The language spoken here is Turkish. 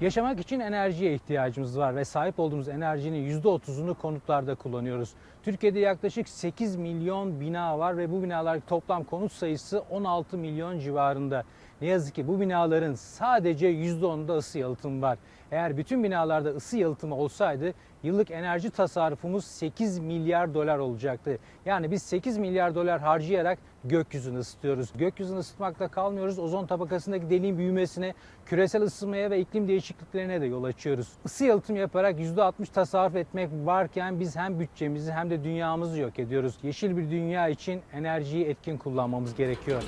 Yaşamak için enerjiye ihtiyacımız var ve sahip olduğumuz enerjinin %30'unu konutlarda kullanıyoruz. Türkiye'de yaklaşık 8 milyon bina var ve bu binalar toplam konut sayısı 16 milyon civarında. Ne yazık ki bu binaların sadece %10'unda ısı yalıtımı var. Eğer bütün binalarda ısı yalıtımı olsaydı yıllık enerji tasarrufumuz 8 milyar dolar olacaktı. Yani biz 8 milyar dolar harcayarak gökyüzünü ısıtıyoruz. Gökyüzünü ısıtmakla kalmıyoruz. Ozon tabakasındaki deliğin büyümesine, küresel ısınmaya ve iklim değişikliklerine de yol açıyoruz. Isı yalıtım yaparak %60 tasarruf etmek varken biz hem bütçemizi hem de dünyamızı yok ediyoruz. Yeşil bir dünya için enerjiyi etkin kullanmamız gerekiyor.